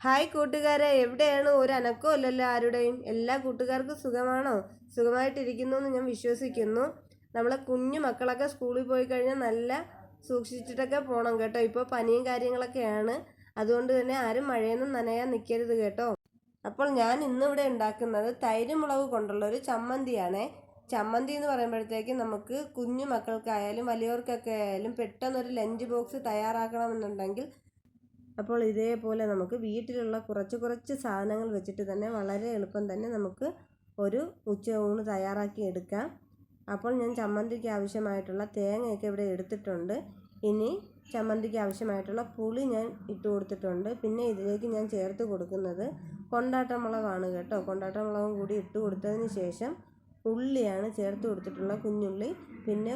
Hi കൂട്ടുകാരെ എവിടെയാണ്? ഒരു അനക്കോ അല്ലല്ലോ ആരുടെയും. എല്ലാ കൂട്ടുകാർക്കും സുഖമാണോ? സുഖമായിട്ടിരിക്കുന്നു എന്ന് ഞാൻ വിശ്വസിക്കുന്നു. നമ്മളെ കുഞ്ഞു മക്കളൊക്കെ സ്കൂളിൽ പോയി കഴിഞ്ഞാൽ നല്ല സൂക്ഷിച്ചിട്ടൊക്കെ പോകണം കേട്ടോ. ഇപ്പോൾ പനിയും കാര്യങ്ങളൊക്കെയാണ്. അതുകൊണ്ട് തന്നെ ആരും മഴയൊന്നും നനയാൻ നിൽക്കരുത് കേട്ടോ. അപ്പോൾ ഞാൻ ഇന്നിവിടെ ഉണ്ടാക്കുന്നത് തൈര് മുളക് കൊണ്ടുള്ള ഒരു ചമ്മന്തിയാണേ. ചമ്മന്തി എന്ന് പറയുമ്പോഴത്തേക്ക് നമുക്ക് കുഞ്ഞു മക്കൾക്കായാലും വലിയവർക്കൊക്കെ ആയാലും പെട്ടെന്നൊരു ലഞ്ച് ബോക്സ് തയ്യാറാക്കണമെന്നുണ്ടെങ്കിൽ അപ്പോൾ ഇതേപോലെ നമുക്ക് വീട്ടിലുള്ള കുറച്ച് കുറച്ച് സാധനങ്ങൾ വെച്ചിട്ട് തന്നെ വളരെ എളുപ്പം തന്നെ നമുക്ക് ഒരു ഉച്ച ഊണ് തയ്യാറാക്കി എടുക്കാം. അപ്പോൾ ഞാൻ ചമ്മന്തിക്ക് ആവശ്യമായിട്ടുള്ള തേങ്ങയൊക്കെ ഇവിടെ എടുത്തിട്ടുണ്ട്. ഇനി ചമ്മന്തിക്ക് ആവശ്യമായിട്ടുള്ള പുളി ഞാൻ ഇട്ട് കൊടുത്തിട്ടുണ്ട്. പിന്നെ ഇതിലേക്ക് ഞാൻ ചേർത്ത് കൊടുക്കുന്നത് കൊണ്ടാട്ട മുളകാണ് കേട്ടോ. കൊണ്ടാട്ട മുളകും കൂടി ഇട്ട് കൊടുത്തതിന് ശേഷം ഉള്ളിയാണ് ചേർത്ത് കൊടുത്തിട്ടുള്ള കുഞ്ഞുള്ളി. പിന്നെ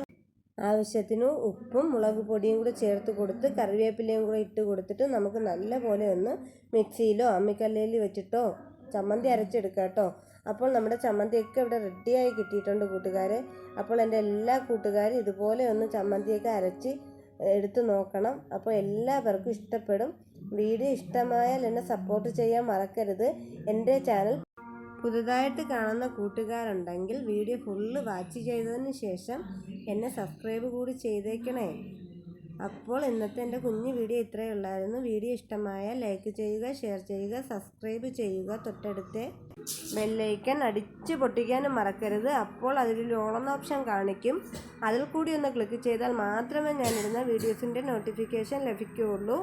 ആവശ്യത്തിന് ഉപ്പും മുളക് പൊടിയും കൂടി ചേർത്ത് കൊടുത്ത് കറിവേപ്പിലയും കൂടെ ഇട്ട് കൊടുത്തിട്ട് നമുക്ക് നല്ല പോലെ ഒന്ന് മിക്സിയിലോ അമ്മിക്കല്ലിൽ വെച്ചിട്ടോ ചമ്മന്തി അരച്ചെടുക്കാം കേട്ടോ. അപ്പോൾ നമ്മുടെ ചമ്മന്തിയൊക്കെ ഇവിടെ റെഡിയായി കിട്ടിയിട്ടുണ്ട് കൂട്ടുകാരെ. അപ്പോൾ എന്റെ എല്ലാ കൂട്ടുകാരും ഇതുപോലെ ഒന്ന് ചമ്മന്തിയൊക്കെ അരച്ച് എടുത്ത് നോക്കണം. അപ്പോൾ എല്ലാവർക്കും ഇഷ്ടപ്പെടും. വീഡിയോ ഇഷ്ടമായാൽ എന്നെ സപ്പോർട്ട് ചെയ്യാൻ മറക്കരുത്. എന്റെ ചാനൽ പുതുതായിട്ട് കാണുന്ന കൂട്ടുകാരുണ്ടെങ്കിൽ വീഡിയോ ഫുള്ള് വാച്ച് ചെയ്തതിന് ശേഷം എന്നെ സബ്സ്ക്രൈബ് കൂടി ചെയ്തേക്കണേ. അപ്പോൾ ഇന്നത്തെ എന്റെ കുഞ്ഞു വീഡിയോ ഇത്രയേ ഉള്ളായിരുന്നു. വീഡിയോ ഇഷ്ടമായ ലൈക്ക് ചെയ്യുക ഷെയർ ചെയ്യുക സബ്സ്ക്രൈബ് ചെയ്യുക. തൊട്ടടുത്ത് ബെല്ലൈക്കൻ അടിച്ച് പൊട്ടിക്കാനും മറക്കരുത്. അപ്പോൾ അതിൽ ഓളം ഓപ്ഷൻ കാണിക്കും. അതിൽ കൂടി ഒന്ന് ക്ലിക്ക് ചെയ്താൽ മാത്രമേ ഞാനിടുന്ന വീഡിയോസിന്റെ നോട്ടിഫിക്കേഷൻ ലഭിക്കുകയുള്ളൂ.